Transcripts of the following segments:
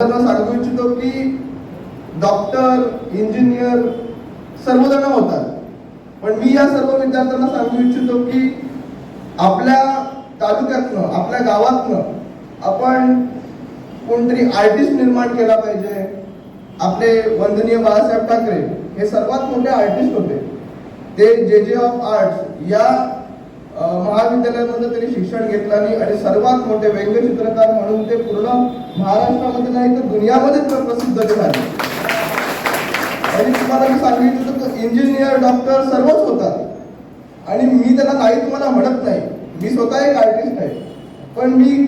त्यांना सांगू इच्छितो की डॉक्टर इंजिनियर सर्वजण होतात. पण मी या सर्व विद्यार्थ्यांना सांगू इच्छितो की आपल्या तालुक्यातनं आपल्या गावातनं आपण कोणतरी आर्टिस्ट निर्माण केला पाहिजे. आपले वंदनीय बाळासाहेब ठाकरे हे सर्वात मोठे आर्टिस्ट होते. ते जे जे ऑफ आर्ट्स या महाविद्यालयामध्ये त्यांनी शिक्षण घेतलं आणि आणि सर्वात मोठे व्यंगचित्रकार म्हणून ते पूर्ण महाराष्ट्रामध्ये नाही तर दुनियामध्ये पण प्रसिद्ध ते झाले. आणि तुम्हाला मी सांगितलं तर इंजिनियर डॉक्टर सर्वच होतात. आणि मी त्याला नाही तुम्हाला म्हणत नाही. मी स्वतः एक आर्टिस्ट आहे. पण मी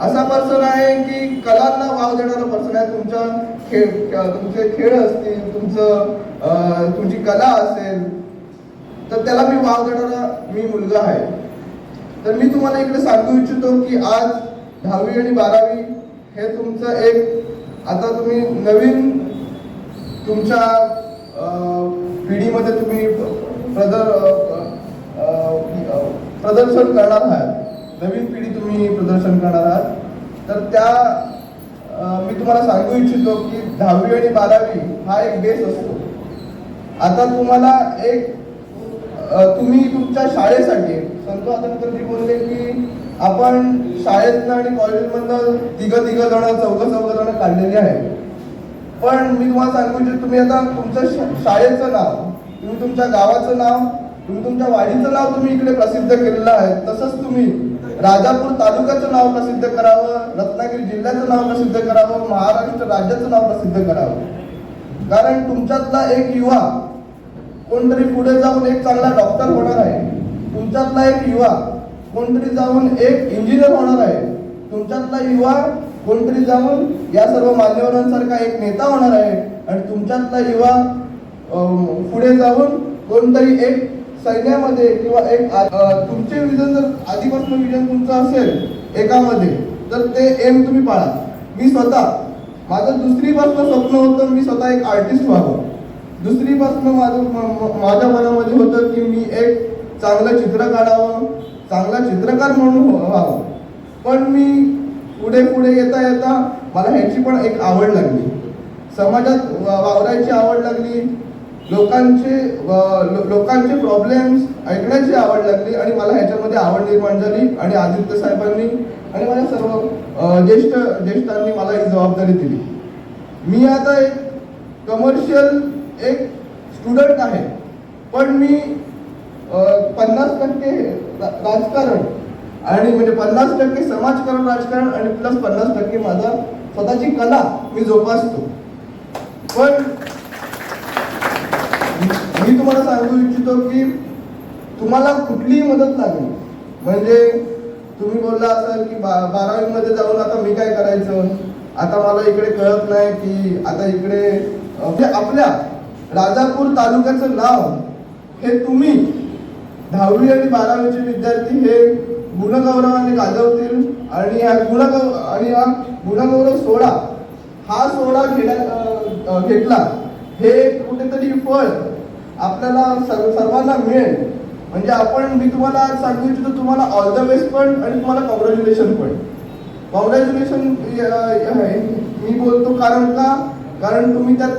असा पर्सन आहे की कलांना वाव देणारा पर्सन आहे. तुमच्या खेळ तुमचे खेळ असतील तुमचं तुमची कला असेल तर त्याला मी वाव देणारा मी मुलगा आहे. तर मी तुम्हाला इकडे सांगू इच्छितो की आज दहावी आणि बारावी हे तुमचं एक आता तुम्ही नवीन तुमच्या पिढीमध्ये तुम्ही प्रदर प्रदर्शन करणार आहात. नवीन पिढी तुम्ही प्रदर्शन करणार आहात. तर त्या मी तुम्हाला सांगू इच्छितो की दहावी आणि बारावी हा एक बेस असतो. आता तुम्हाला एक तुम्ही तुमच्या शाळेसाठी संतो जी बोलले की आपण शाळेतनं आणि कॉलेजमधनं तिघं तिघं जण चौघं चौघं जण काढलेली आहे पण मी तुम्हाला सांगू इच्छितो तुम्ही आता तुमचं शाळेचं नाव तुम्ही तुमच्या गावाचं नाव तुम्ही तुमच्या वाडीचं नाव तुम्ही इकडे प्रसिद्ध केलेलं आहे. तसंच तुम्ही राजापूर तालुक्याचं नाव प्रसिद्ध करावं रत्नागिरी जिल्ह्याचं नाव प्रसिद्ध करावं महाराष्ट्र राज्याचं नाव प्रसिद्ध करावं. कारण तुमच्यातला एक युवा कोणतरी पुढे जाऊन एक चांगला डॉक्टर होणार आहे. तुमच्यातला एक युवा कोणतरी जाऊन एक इंजिनियर होणार आहे. तुमच्यातला युवा कोणतरी जाऊन या सर्व मान्यवरांसारखा एक नेता होणार आहे. आणि तुमच्यातला युवा पुढे जाऊन कोणतरी एक सैन्यामध्ये किंवा एक आ- तुमचे विजन जर आधीपासून विजन तुमचं असेल एकामध्ये तर ते एम तुम्ही पाळा. मी स्वतः माझं दुसरीपासून स्वप्न होतं मी स्वतः एक आर्टिस्ट व्हावं. दुसरीपासून माझं म- म- माझ्या मनामध्ये होतं की मी एक चांगलं चित्र काढावं चांगला चित्रकार म्हणून हो- व्हावं. पण मी पुढे पुढे येता येता मला ह्याची पण एक आवड लागली. समाजात वा- वावरायची आवड लागली. लोकांचे लो- लोकांचे प्रॉब्लेम्स ऐकण्याची आवड लागली आणि मला ह्याच्यामध्ये आवड निर्माण झाली आणि आदित्य साहेबांनी आणि माझ्या सर्व ज्येष्ठ ज्येष्ठांनी मला ही जबाबदारी दिली. मी आता एक कमर्शियल एक स्टुडंट आहे. पण मी पन्नास टक्के राजकारण आणि म्हणजे पन्नास टक्के समाजकारण राजकारण आणि प्लस पन्नास टक्के माझा स्वतःची कला मी जोपासतो. पण मी तुम्हाला सांगू इच्छितो की तुम्हाला कुठलीही मदत लागली. म्हणजे तुम्ही बोलला असाल की बा बारावीमध्ये जाऊन आता मी काय करायचं? आता मला इकडे कळत नाही की आता इकडे म्हणजे आपल्या राजापूर तालुक्याचं नाव हे तुम्ही दहावी आणि बारावीचे विद्यार्थी हे गुणगौरवाने गाजवतील. आणि हा गुणगौ आणि हा गुणगौरव सोहळा हा सोहळा घेण्या घेतला. हे कुठेतरी फळ आपल्याला सर्व सर्वांना मिळेल. म्हणजे आपण मी तुम्हाला आज सांगू इच्छितो तुम्हाला ऑल द बेस्ट पण आणि तुम्हाला कॉंग्रॅच्युलेशन पण. कॉंग्रॅच्युलेशन मी बोलतो कारण का? कारण तुम्ही त्यात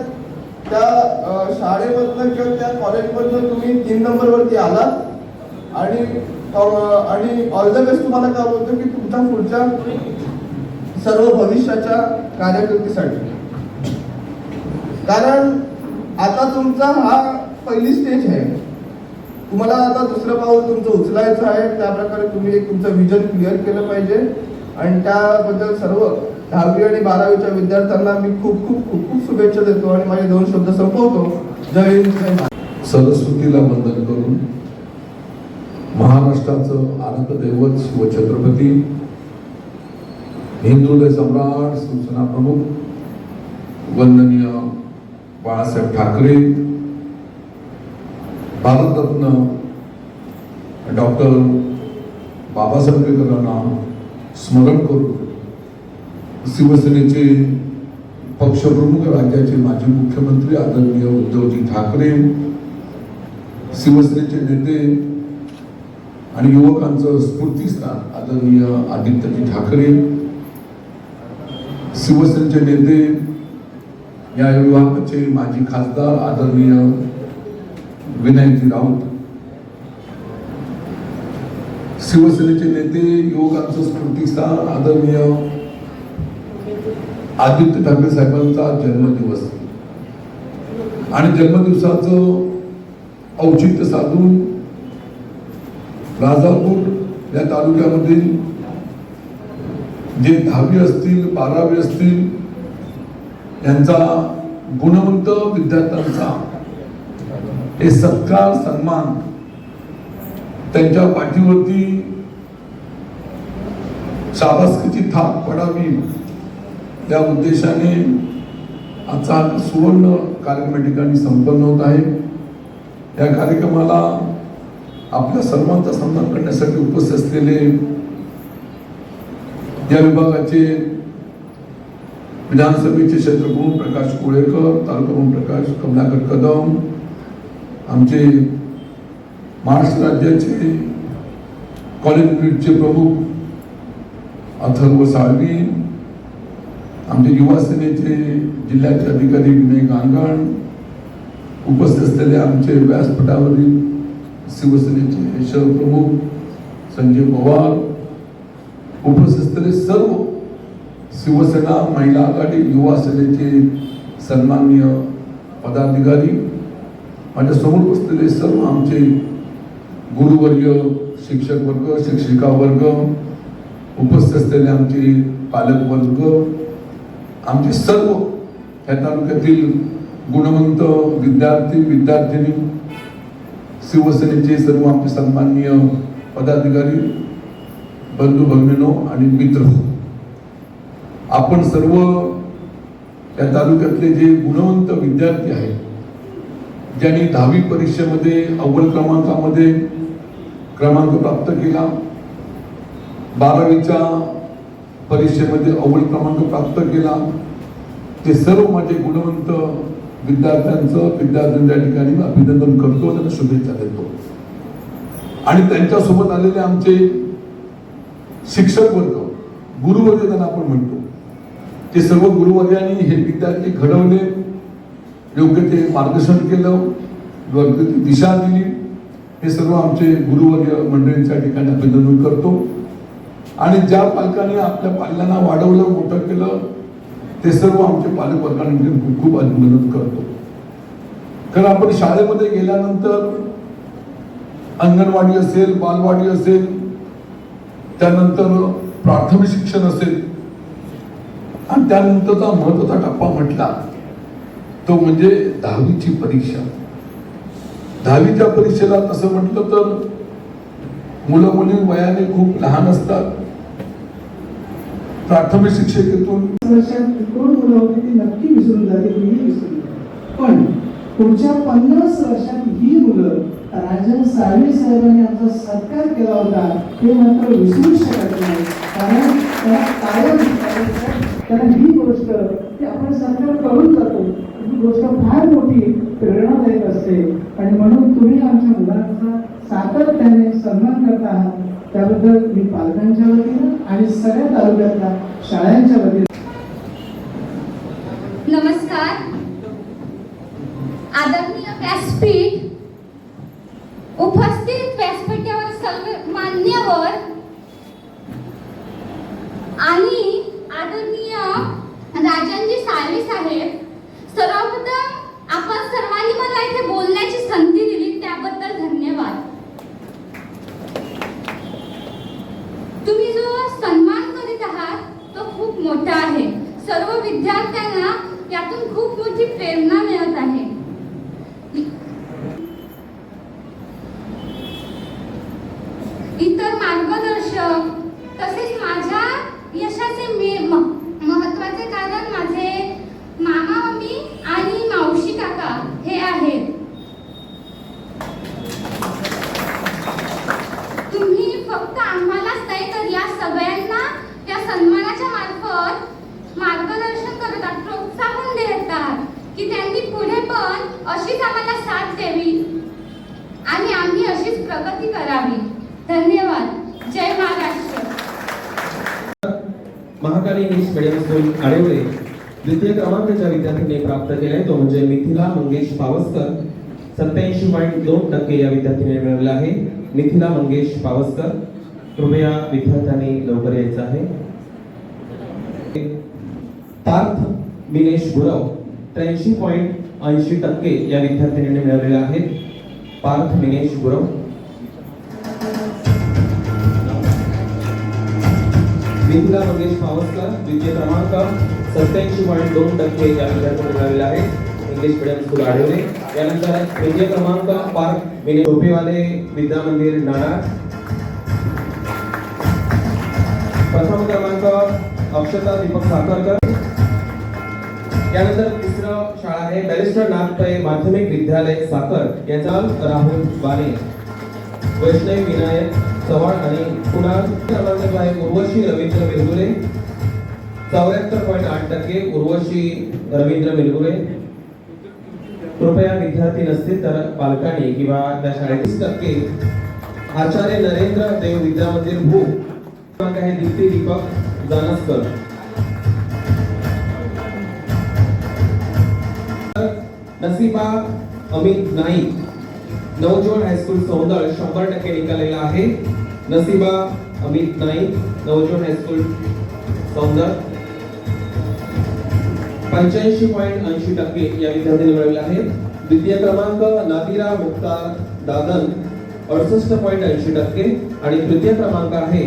त्या शाळेमधनं किंवा त्या कॉलेजमधनं तुम्ही तीन नंबरवरती आलात. आणि आणि ऑल द बेस्ट तुम्हाला काय बोलतो की तुमच्या पुढच्या सर्व भविष्याच्या कार्यकृतीसाठी. कारण आता तुमचा हा पहिली स्टेज आहे. तुम्हाला आता दुसरं पाऊल तुमचं उचलायचं आहे. त्याप्रकारे तुम्ही एक तुमचं विजन क्लिअर केलं पाहिजे. आणि त्याबद्दल सर्व दहावी आणि बारावीच्या विद्यार्थ्यांना मी खूप खूप खूप खूप शुभेच्छा देतो आणि माझे दोन शब्द संपवतो. जय हिंद जय सरस्वतीला वंदन करून महाराष्ट्राचं आनंद दैवत शिवछत्रपती हिंदुदय सम्राट सूचना प्रमुख वंदनीय बाळासाहेब ठाकरे भारतरत्न डॉक्टर बाबासाहेब आंबेडकरांना स्मरण करून शिवसेनेचे पक्षप्रमुख राज्याचे माजी मुख्यमंत्री आदरणीय उद्धवजी ठाकरे शिवसेनेचे नेते आणि युवकांचं स्फूर्तीस्थान आदरणीय आदित्यजी ठाकरे शिवसेनेचे नेते या विभागाचे माजी खासदार आदरणीय विनायकजी राऊत शिवसेनेचे नेते युवकांचं स्फूर्तिस्थान आदरणीय आदित्य ठाकरे साहेबांचा जन्मदिवस. आणि जन्मदिवसाचं औचित्य साधून राजापूर या तालुक्यामधील जे दहावी असतील बारावी असतील यांचा गुणवंत विद्यार्थ्यांचा हे सत्कार सन्मान त्यांच्या पाठीवरती शाबासकीची थाप पडावी. त्या उद्देशाने आजचा सुवर्ण कार्यक्रम या ठिकाणी संपन्न होत आहे. या कार्यक्रमाला आपल्या सर्वांचा सन्मान करण्यासाठी उपस्थित असलेले या विभागाचे विधानसभेचे क्षेत्रप्रमुख प्रकाश कोळेकर तालुकाप्रमुख प्रकाश कमलाकर कदम आमचे महाराष्ट्र राज्याचे कॉलेज युनिटचे प्रमुख अथर्व साळवी आमचे युवा सेनेचे जिल्ह्याचे अधिकारी विनय गांगण उपस्थित असलेले आमचे व्यासपीठावरील शिवसेनेचे शहरप्रमुख संजय पवार उपस्थित असलेले सर्व शिवसेना महिला आघाडी युवा सेनेचे सन्माननीय पदाधिकारी माझ्यासमोर बसलेले सर्व आमचे गुरुवर्ग शिक्षक वर्ग शिक्षिका वर्ग उपस्थित असलेले आमचे पालक वर्ग आमचे सर्व या तालुक्यातील गुणवंत विद्यार्थी विद्यार्थिनी शिवसेनेचे सर्व आमचे सन्माननीय पदाधिकारी बंधू भगिनो आणि मित्र. आपण सर्व या तालुक्यातले जे गुणवंत विद्यार्थी आहेत ज्यांनी दहावी परीक्षेमध्ये अव्वल क्रमांकामध्ये क्रमांक प्राप्त केला बारावीच्या परीक्षेमध्ये अव्वल क्रमांक प्राप्त केला. ते सर्व माझे गुणवंत विद्यार्थ्यांचं विद्यार्थ्यांच्या ठिकाणी मी अभिनंदन करतो त्यांना शुभेच्छा देतो. आणि त्यांच्यासोबत आलेले आमचे शिक्षक वर्ग गुरुवर्ग त्यांना आपण म्हणतो. ते सर्व गुरुवर्गांनी हे विद्यार्थी घडवले योग्य ते मार्गदर्शन केलं योग्य ती दिशा दिली. हे सर्व आमचे गुरुवर्य मंडळींच्या ठिकाणी अभिनंदन करतो. आणि ज्या पालकांनी आपल्या पाल्यांना वाढवलं मोठं केलं ते सर्व आमचे पालकवर्गांनी खूप खूप अभिनंदन करतो. कारण आपण शाळेमध्ये गेल्यानंतर अंगणवाडी असेल बालवाडी असेल त्यानंतर प्राथमिक शिक्षण असेल आणि त्यानंतरचा महत्त्वाचा टप्पा म्हटला तो म्हणजे दहावीची परीक्षा. दहावीच्या परीक्षेला तसं म्हटलं तर मुलं मुली वयाने खूप लहान असतात. प्राथमिक शिक्षकेतून वर्षात कोण मुलं होती ती नक्की विसरून जाते तुम्ही विसरून पण पुढच्या पन्नास वर्षात ही मुलं राजन साळवी साहेबांनी आमचा सत्कार केला होता हे मात्र विसरू शकत नाही. कारण त्याला कायम कारण ही गोष्ट ती आपण सत्कार करून जातो. ही गोष्ट फार मोठी प्रेरणादायक असते. आणि म्हणून तुम्ही आमच्या मुलांचा सातत्याने सन्मान करत आहात. त्याबद्दल मी पालकांच्या वतीनं आणि सगळ्या तालुक्यातल्या शाळांच्या वतीनं नमस्कार आदरणीय व्यासपीठ उपस्थित व्यासपीठावर सर्व मान्यवर आणि आदरणीय राजनजी साळवी साहेब सर्वप्रथम आपण सर्वांनी मला इथे बोलण्याची संधी दिली त्याबद्दल धन्यवाद तुम्ही जो सन्मान करीत आहात तो खूप मोठा आहे सर्व विद्यार्थ्यांना यातून खूप मोठी प्रेरणा मिळत आहे इतर मार्गदर्शक तसेच माझ्या यशाचे मे- महत्त्वाचे कारण माझे मामा मम्मी आणि मावशी काका हे आहेत. तुम्ही फक्त आम्हालाच नाही तर या सगळ्यांना या सन्मानाच्या मार्फत मार्गदर्शन करतात प्रोत्साहन देतात की त्यांनी पुढे पण अशीच आम्हाला साथ द्यावी आणि आम्ही अशीच प्रगती करावी. धन्यवाद. जय Maharashtra. Mahakali English medium school Adewale द्वितीय क्रमांकाच्या विद्यार्थ्यांनी प्राप्त केले तो म्हणजे मिथिला मंगेश पावसकर. सत्याऐंशी पॉईंट दोन टक्के या विद्यार्थ्यांनी मिळवला आहे. मिथिला मंगेश पावसकर कृपया विद्यार्थ्यांनी लवकर यायचं आहे. पार्थ विनेश गुरव त्र्याऐंशी पॉईंट ऐंशी टक्के या विद्यार्थ्यांनी मिळवलेले आहेत पार्थ विनेश गुरव. मिथिला मंगेश पावसकर द्वितीय क्रमांक सत्याऐंशी पॉईंट दोन टक्के या विद्यार्थ्यांनी मिळवलेले आहेत. इंग्लिश मिडियम स्कूल आढळले. यानंतर तृतीय क्रमांक पार्क मिनी झोपेवाले विद्या मंदिर नाणार. प्रथम क्रमांक अक्षता दीपक साखरकर. त्यानंतर तिसरं शाळा आहे बॅरिस्टर नागपै माध्यमिक विद्यालय साखर. याचा राहुल बाने वैष्णव विनायक. चव्हाण आणि पुन्हा क्रमांक आहे उर्वशी रवींद्र मिरगुरे चौऱ्याहत्तर पॉईंट आठ टक्के उर्वशी रवींद्र मिरगुरे कृपया विद्यार्थी नसतील तर पालकांनी किंवा त्या शाळेतीस टक्के आचार्य नरेंद्र देव विद्या मंदिर भू. क्रमांक आहे दीप्ती दीपक जानसकर नसीबा अमित नाईक. नवजीवन हायस्कूल सौंदळ शंभर टक्के निकालेला आहे. Nasiba Amit Naik Navjeevan high school Saundal. पंच्याऐंशी पॉईंट ऐंशी टक्के या विद्यार्थ्यांनी मिळवले आहे द्वितीय क्रमांक नादिरा मुक्तार दादन अडुसष्ट पॉईंट ऐंशी टक्के. आणि तृतीय क्रमांक आहे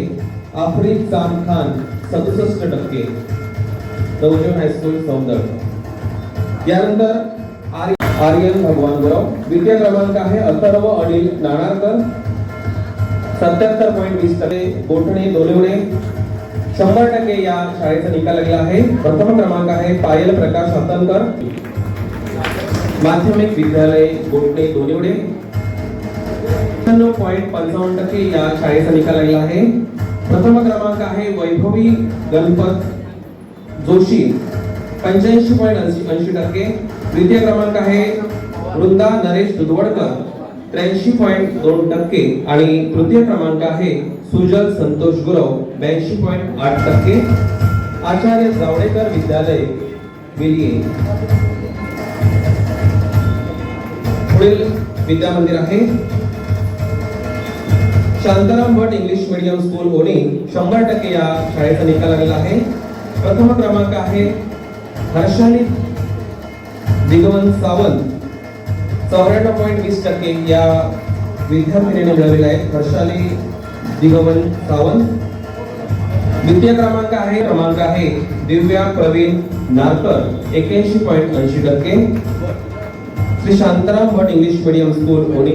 आफ्रिक साम खान सदुसष्ट टक्के. Navjeevan high school Saundal. यानंतर आर्यन भगवान गुरव द्वितीय क्रमांक आहे अथर्व अनिल नाणारकर. सत्याहत्तर पॉईंट वीस टक्के बोटणे दोलवणे शंभर टक्के या शाळेचा निकाल लागला आहे. प्रथम क्रमांक आहे पायल प्रकाश हतनकर. माध्यमिक विद्यालय बोटणे दोनिवडे पॉईंट पंचावन्न टक्के या शाळेचा निकाल लागला आहे. प्रथम क्रमांक आहे वैभवी गणपत जोशी. पंच्याऐंशी पॉईंट ऐंशी टक्के. द्वितीय क्रमांक आहे वृंदा नरेश दुधवडकर त्र्याऐंशी पॉईंट दोन टक्के. आणि तृतीय क्रमांक आहे सुजल संतोष गुरव ब्याऐंशी पॉईंट आठ टक्के. आचार्य जावडेकर विद्यालय विलिये. पुढील विद्या मंदिर आहे. Shantaram Bhat English medium school Hone शंभर टक्के या शाळेचा निकाल लागलेला आहे. प्रथम क्रमांक आहे हर्षाली दिगवन सावंत चौऱ्याण्णव पॉईंट वीस टक्के या विद्यार्थिनीने मिळवलेला आहे. वर्षाली दिगवन सावंत. द्वितीय क्रमांक आहे क्रमांक आहे दिव्या प्रवीण नारकर एक्याऐंशी पॉईंट ऐंशी टक्के. Shri Shantaram Bhat English medium school Hone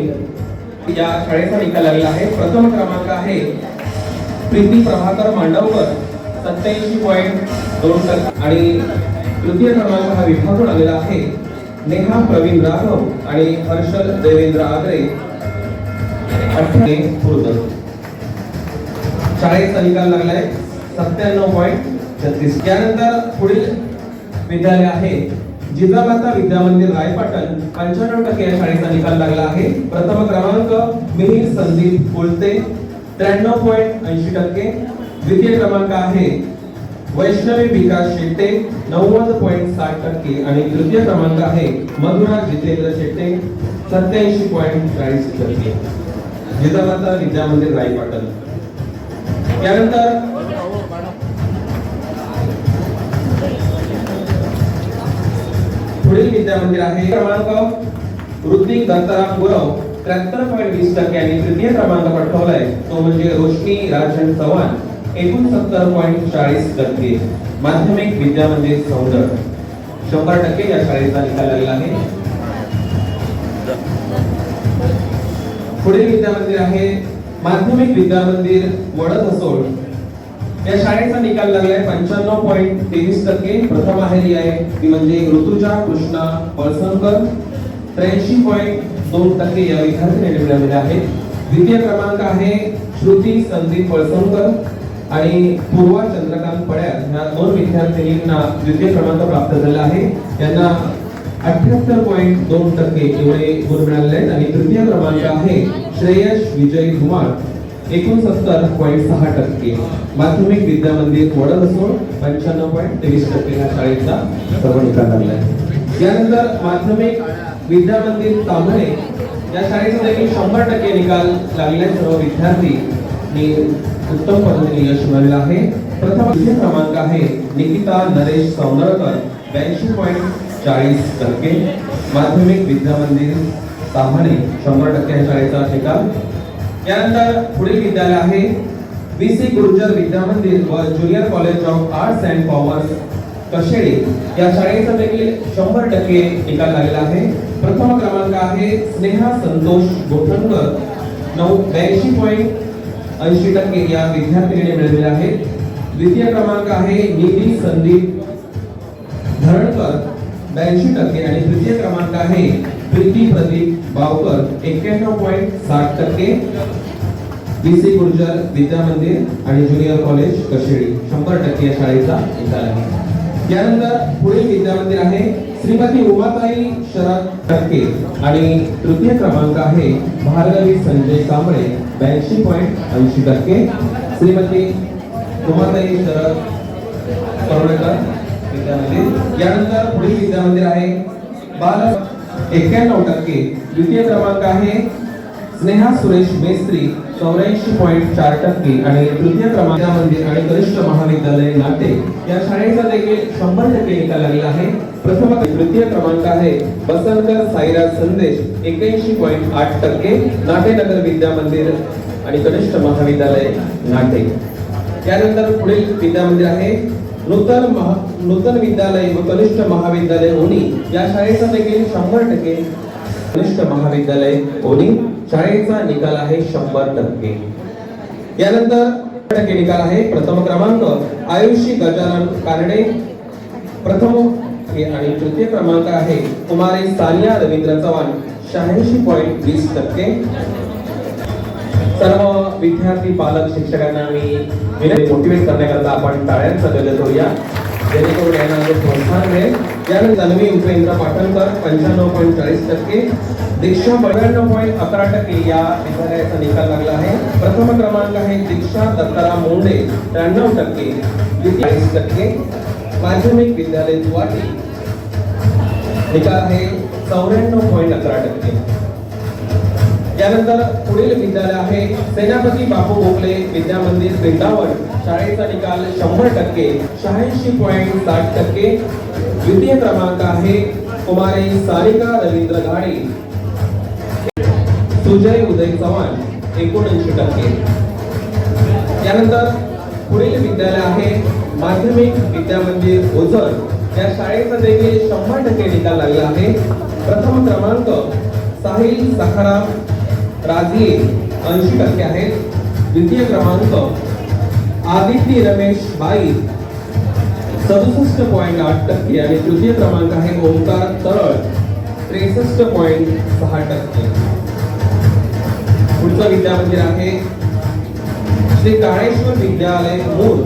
या शाळेचा निकाल लागलेला आहे. प्रथम क्रमांक आहे प्रीती प्रभाकर मांडवकर सत्याऐंशी पॉईंट दोन टक्के. आणि तृतीय क्रमांक हा विभागून आलेला आहे. नेहा प्रवीण राघव आणि हर्षल देवेंद्र आगरे अठ्ठावे पूर्ण. शाळेचा निकाल लागलाय. सत्त्याण्णव पॉईंट छत्तीस. त्यानंतर पुढील विद्यालय आहे. जिजामाता विद्या मंदिर रायपाटण. पंच्याण्णव टक्के या शाळेचा निकाल लागला आहे. प्रथम क्रमांक मिहिर संदीप कोलते. त्र्याण्णव पॉईंट ऐंशी टक्के. द्वितीय क्रमांक आहे वैष्णवी विकास शेट्टे नव्वद पॉईंट साठ टक्के आणि तृतीय क्रमांक आहे मधुरा जितेंद्र शेट्टे सत्याऐंशी पॉईंट चाळीस टक्के. जिजामाता विद्या मंदिर रायपाटण त्यानंतर पुढील विद्या मंदिर आहे क्रमांक ऋतिक दत्ताराम गुरव. त्र्याहत्तर पॉईंट वीस टक्के आणि तृतीय क्रमांक पटकावलाय तो म्हणजे रोशनी राजन चव्हाण. एकोणसत्तर पॉईंट चाळीस टक्के माध्यमिक विद्या म्हणजे सौंदर शंभर टक्के या शाळेचा निकाल लागला आहे. पुढील विद्या मंदिर आहे माध्यमिक विद्या मंदिर वडद असोड या शाळेचा निकाल लागलाय पंच्याण्णव पॉईंट तेवीस टक्के प्रथम आहे आहे. ती म्हणजे ऋतुजा कृष्णा पळसणकर त्र्याऐंशी पॉईंट दोन टक्के या विद्यार्थी निवडलेले आहेत. द्वितीय क्रमांक आहे श्रुती संदीप पळसणकर आणि पूर्वा चंद्रकांत पड्यार या दोन विद्यार्थिनींना द्वितीय क्रमांक प्राप्त झाला आहे. त्यांना अठ्याहत्तर पॉईंट दोन टक्के एवढे गुण मिळाले आहेत. आणि तृतीय क्रमांक आहे श्रेयश विजय कुमार एकोणसत्तर पॉईंट सहा टक्के. माध्यमिक विद्या मंदिर वडद असून पंच्याण्णव पॉईंट तेवीस टक्के ह्या शाळेचा सर्व निकाल लागला आहे. यानंतर माध्यमिक विद्या मंदिर तांबळे या शाळेचा देखील शंभर टक्के निकाल लागले सर्व विद्यार्थी. मी उत्तम पद्धतीने यश मिळालेलं आहे. प्रथम द्वितीय क्रमांक आहे निकिता नरेश सौंदरकर ब्याऐंशी पॉईंट चाळीस टक्के. माध्यमिक विद्या मंदिर ताम्हाणे शंभर टक्के शाळेचा ठिकाण. त्यानंतर पुढील विद्यालय आहे बी सी गुर्जर विद्या मंदिर व junior college of arts and commerce Kashedi या शाळेचा देखील शंभर टक्के निकाल लागलेला आहे. प्रथम क्रमांक आहे स्नेहा संतोष गोठणकर. नऊ ब्याऐंशी पॉईंट ऐंशी टक्के या विद्यार्थिनीने मिळवले आहेत द्वितीय क्रमांक आहे निधी संदीप धरणकर ब्याऐंशी टक्के. आणि तृतीय क्रमांक आहे प्रीती प्रदीप बावकर एक्क्याण्णव पॉईंट साठ टक्के. बीसी गुर्जर विद्या मंदिर आणि ज्युनियर कॉलेज कशेडी शंभर टक्के या शाळेचा निकाल आहे त्यानंतर पुढील विद्या मंदिर आहे श्रीमती उमाताई शरद टक्के. आणि तृतीय क्रमांक आहे भार्गवी संजय कांबळे ब्याऐंशी पॉईंट ऐंशी टक्के. श्रीमती कुमारताई शरद करुणेकर विद्यामंदिर. यानंतर पुढील विद्यामंदिर आहे बाल एक्क्याण्णव टक्के. द्वितीय क्रमांक आहे स्नेहा सुरेश मेस्त्री चौऱ्याऐंशी पॉईंट चार टक्के आणि तृतीय क्रमांक मंदिर आणि कनिष्ठ महाविद्यालय नाटे या शाळेचा देखील शंभर टक्के निकाल लागला आहे. प्रथम तृतीय क्रमांक आहे बसंकर साईराज संदेश एक्याऐंशी पॉईंट आठ टक्के नाटेनगर विद्या मंदिर आणि कनिष्ठ महाविद्यालय नाटे त्यानंतर पुढील विद्या मंदिर आहे नूतन महा नूतन विद्यालय व कनिष्ठ महाविद्यालय ओणी या शाळेचा देखील शंभर टक्के कनिष्ठ महाविद्यालय ओणी शाळेचा निकाल आहे शंभर टक्के. यानंतर टक्के निकाल आहे प्रथम क्रमांक आयुषी गजानन कानडे प्रथम हे आणि तृतीय क्रमांक आहे कुमारी सानिया रवींद्र चव्हाण शहाऐंशी पॉईंट वीस टक्के. सर्व विद्यार्थी पालक शिक्षकांना मी विनंती मोटिवेट करण्याकरता आपण टाळ्यांचा गजर करूया जेणेकरून यांना जो प्रोत्साहन मिळेल यानंतर जान्हवी उपेंद्र पाटणकर पंच्याण्णव पॉईंट चाळीस टक्के दीक्षा ब्याण्णव पॉईंट अकरा टक्के या विद्यालयाचा निकाल लागला आहे. प्रथम क्रमांक आहे दीक्षा दत्ताराम मोंडे त्र्याण्णव टक्के चाळीस टक्के माध्यमिक विद्यालय दुवाटी निकाल आहे चौऱ्याण्णव पॉईंट अकरा टक्के. यानंतर पुढील विद्यालय आहे सेनापती बापू गोखले विद्या मंदिर वृंदावन शाळेचा निकाल शंभर टक्के शहाऐंशी पॉईंट साठ टक्के द्वितीय क्रमांक आहे कुमारी सारिका रवींद्र घाणे सुजय उदय चव्हाण एकोणऐंशी टक्के. यानंतर पुढील विद्यालय आहे माध्यमिक विद्या मंदिर ओझर. या शाळेचा देखील शंभर टक्के निकाल लागला आहे. प्रथम क्रमांक साहिल सखाराम राजे ऐंशी टक्के आहेत द्वितीय क्रमांक आदित्य रमेश बाई सदुसष्ट पॉईंट आठ टक्के आणि तृतीय क्रमांक आहे ओंकार तरळ. त्रेसष्ट पॉईंट सहा टक्के. पुढचं विद्यामंदिर आहे श्री काळेश्वर विद्यालय मूळ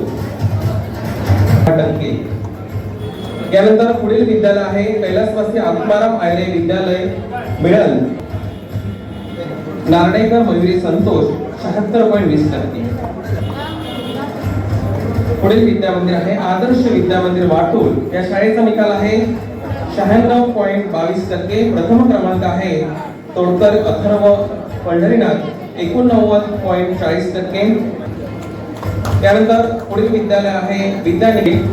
सहा टक्के. यानंतर पुढील विद्यालय आहे कैलासवासी आत्माराम आयरे विद्यालय मिळल. नार्डेकर मयुरी संतोष शहात्तर पॉईंट वीस टक्के. पुढील विद्यामंदिर आहे आदर्श विद्यामंदिर वाटूल. या शाळेचा निकाल आहे शहाण्णव पॉईंट बावीस टक्के. प्रथम क्रमांक आहे तोडकर अथर्व पंढरीनाथ. एकोणनव्वद पॉईंट चाळीस टक्के. त्यानंतर पुढील विद्यालय आहे विद्यानिकेत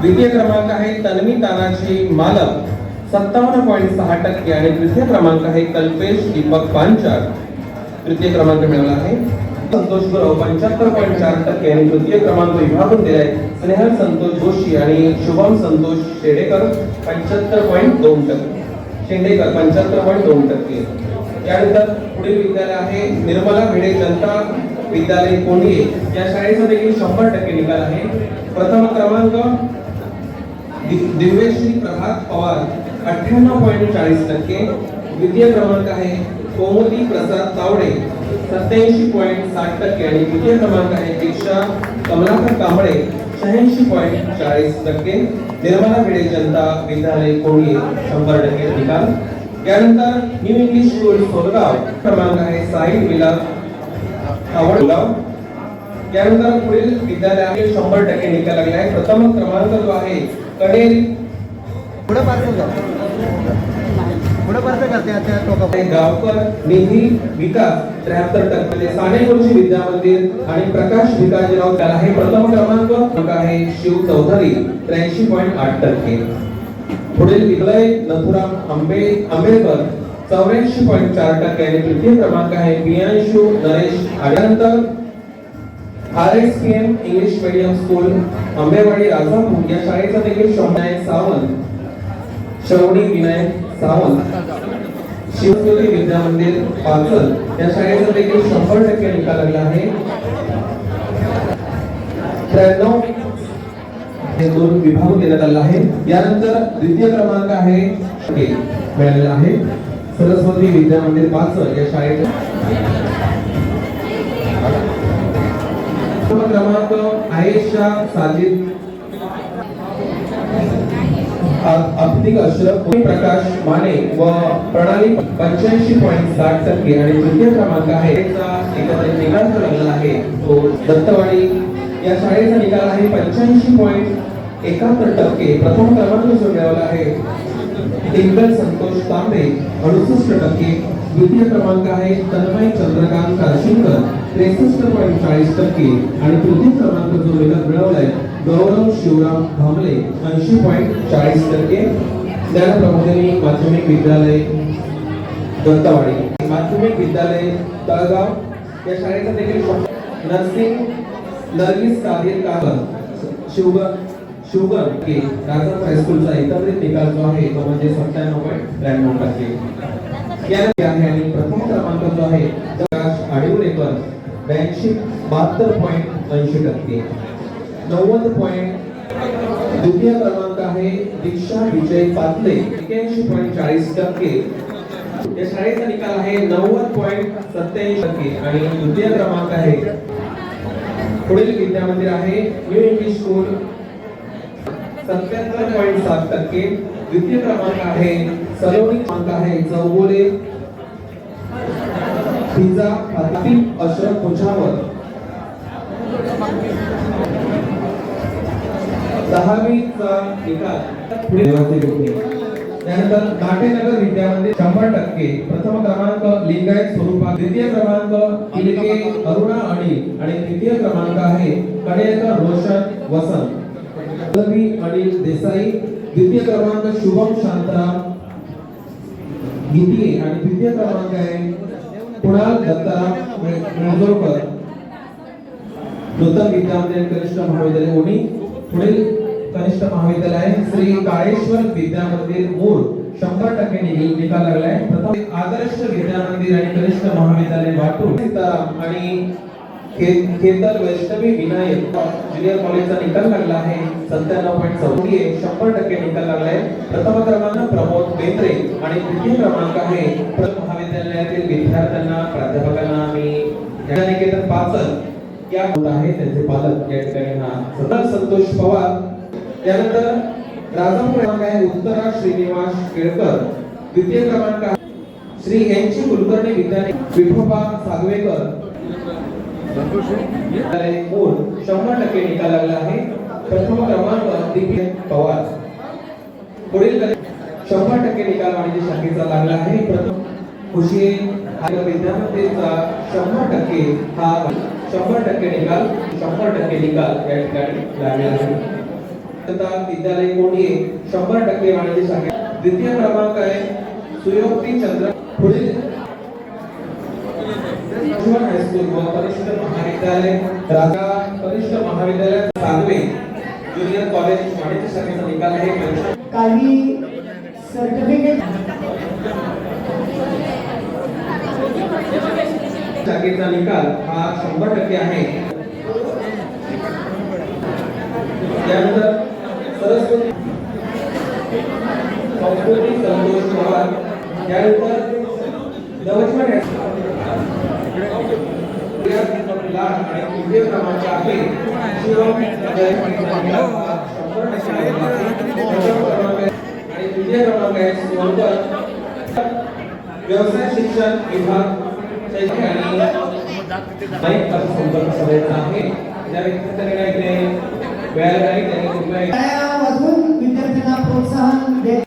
द्वितीय क्रमांक आहे तन्वी तानाजी मालक. सत्तावन्न पॉईंट सहा टक्के. आणि तृतीय क्रमांक आहे कल्पेश दीपक पांचाळ. तृतीय क्रमांक मिळवला आहे. संतोष गुरव पंच्याहत्तर पॉईंट चार टक्के तृतीय क्रमांक विभागून दिलाय स्नेहल संतोष जोशी आणि शुभम संतोष शेडेकर पंच्याहत्तर पॉईंट दोन टक्के. शेंडेकर पंच्याहत्तर पॉईंट दोन टक्के. त्यानंतर पुढील विद्यालय आहे निर्मला भिडे जनता विद्यालय कोंडिये या शाळेचा देखील शंभर टक्के निकाल आहे. प्रथम क्रमांक दिव्यश्री प्रभात पवार अठ्ठ्याण्णव पॉईंट चाळीस टक्के. द्वितीय क्रमांक आहे कोमती प्रसाद तावडे सत्याऐंशी पॉईंट साठ टक्के आणि द्वितीय क्रमांक आहे दीक्षा कमलाकर कांबळे शहाऐंशी पॉईंट चाळीस टक्के. निर्मला भिडे जनता विद्यालय कोळी शंभर टक्के निकाल. त्यानंतर न्यू इंग्लिश स्कूल सोलगाव क्रमांक आहे साई विलास आवड त्यानंतर पुढील विद्यालयातील शंभर टक्के निकाल लागले आहे. प्रथम क्रमांक जो आहे कडेल. पुढे पार्सल कर पुढे त्या त्या गावकर निधी विकास त्र्याहत्तर टक्के. साने गुरुजी विद्या मंदिर आणि प्रकाश भिकाजीराव त्याला हे प्रथम क्रमांक क्रमांक आहे. शिव चौधरी त्र्याऐंशी पॉईंट आठ टक्के. पुढील विलय नथुराम आंबे आंबेडकर चौऱ्याऐंशी पॉईंट चार टक्के. आणि तृतीय क्रमांक आहे बियांशू नरेश त्यानंतर R S P M English medium school Ambewadi Rajapur. या शाळेचा देखील शोभनायक सावंत श्रवणी विनायक सावंत शिवज्योती विद्या मंदिर पाचल या शाळेचा देखील शंभर टक्के निकाल लागला आहे. त्र्याण्णव हे दोन विभाग देण्यात आला आहे यानंतर द्वितीय क्रमांक आहे मिळालेला आहे. सरस्वती विद्या मंदिर पाचल या शाळेचा. क्रमांक आयेशा साजिद. अब्दिक अशरफ प्रकाश माने व प्रणाली पंच्याऐंशी पॉईंट साठ टक्के आणि तृतीय क्रमांक आहे. एकत्रित निकाल लागला आहे तो दत्तवाडी. या शाळेचा निकाल आहे पंच्याऐंशी पॉईंट एकाहत्तर टक्के. प्रथम क्रमांक जो मिळवला आहे दिग्गज संतोष तांबे. अडुसष्ट टक्के. द्वितीय क्रमांक आहे तन्मय चंद्रकांत कारशिंकर त्रेसष्ट पॉईंट चाळीस टक्के. आणि तृतीय क्रमांक जो मिळवला मिळवलाय गौरव शिवराम भामले ऐंशी पॉईंट चाळीस टक्के. ज्ञान प्रबोधिनी माध्यमिक विद्यालय दत्तवाडी. माध्यमिक विद्यालय तळगाव. या शाळेचा देखील नर्सिंग नर्गिस कादिर काकर शिवगर शिवगर के राजन हायस्कूलचा एकत्रित निकाल जो आहे तो म्हणजे सत्त्याण्णव पॉईंट त्र्याण्णव टक्के. यानंतर आहे आणि प्रथम क्रमांक जो आहे प्रकाश आडिवलेकर ब्याऐंशी बहात्तर पॉईंट ऐंशी टक्के. नव्वद पॉईंट द्वितीय क्रमांक आहे दीक्षा विजय पातले एक्याऐंशी पॉईंट चाळीस टक्के. या शाळेचा निकाल आहे नव्वद पॉईंट सत्याऐंशी टक्के आणि तृतीय क्रमांक आहे पुढील विद्यामंदिर आहे न्यू इंग्लिश स्कूल सत्याहत्तर पॉईंट सात टक्के. द्वितीय क्रमांक आहे सलोनी क्रमांक आहे चौगोले. पिझ्झा अतिल अशरफ मुछावर दहावीचा निकाल पुढे त्यानंतर नाटेनगर विद्यामध्ये शंभर टक्के. प्रथम क्रमांक लिंगायत स्वरूपात द्वितीय क्रमांक इलके अरुणा अनिल आणि तृतीय क्रमांक आहे कडेकर रोशन वसंत. पदवी अनिल देसाई. द्वितीय क्रमांक शुभम शांताराम गीतिये आणि तृतीय क्रमांक आहे कुणाल दत्ताराम मुळजोळकर. नूतन विद्यामंदिर कनिष्ठ महाविद्यालय ओणी. पुढील कनिष्ठ महाविद्यालय श्री काळेश्वर विद्या मंदिर मूळ शंभर टक्के निघेल निकाल लागलाय. प्रथम आदर्श विद्या मंदिर आणि कनिष्ठ महाविद्यालय वाटून आणि केतल वैष्णवी विनायक ज्युनियर कॉलेजचा निकाल लागला आहे. सत्त्याण्णव पॉईंट चौथी आहे शंभर टक्के निकाल लागलाय. प्रथम क्रमांक प्रमोद बेंद्रे आणि द्वितीय क्रमांक आहे महाविद्यालयातील विद्यार्थ्यांना प्राध्यापकांना आम्ही निकेतन पाचल या होत आहे त्यांचे पालक या ठिकाणी हा सदर संतोष पवार. त्यानंतर राजापूर क्रमांक आहे उत्तरा श्रीनिवास केळकर. द्वितीय क्रमांक श्री एन यांची कुलकर्णी विद्यालय विठोबा सागवेकर. विद्यालय मूळ शंभर टक्के निकाल लागला आहे. प्रथम क्रमांक दिव्य पवार. पुढील शंभर टक्के निकाल वाणिज्य शाखेचा लागला आहे. प्रथम खुशी हा विद्यामंदिरचा शंभर टक्के हा शंभर टक्के निकाल शंभर टक्के निकाल या ठिकाणी लागलेला आहे. विद्यालय कोणी शंभर टक्के वाणिज्य संख्या. द्वितीय क्रमांक आहे सुयोक्ती चंद्र. पुढील हायस्कूल व कनिष्ठ महाविद्यालय राजा कनिष्ठ महाविद्यालय सागवे ज्युनियर कॉलेज. वाणिज्य शाखेचा निकाल आहे. काही सर्टिफिकेट शाखेचा निकाल हा शंभर टक्के आहे. त्यानंतर सरस्वती संस्कृती संतोष पवार त्यानंतर दवचमन आणि तृतीय क्रमांक आहे. शिवम जय आणि तृतीय क्रमांक आहे व्यवसाय शिक्षण विभाग शैक्षणिक आणि माईकपासून संपर्क साधायचा आहे. ज्या व्यक्तीकडे काही इथे वेळाला नाही त्यांनी कृपया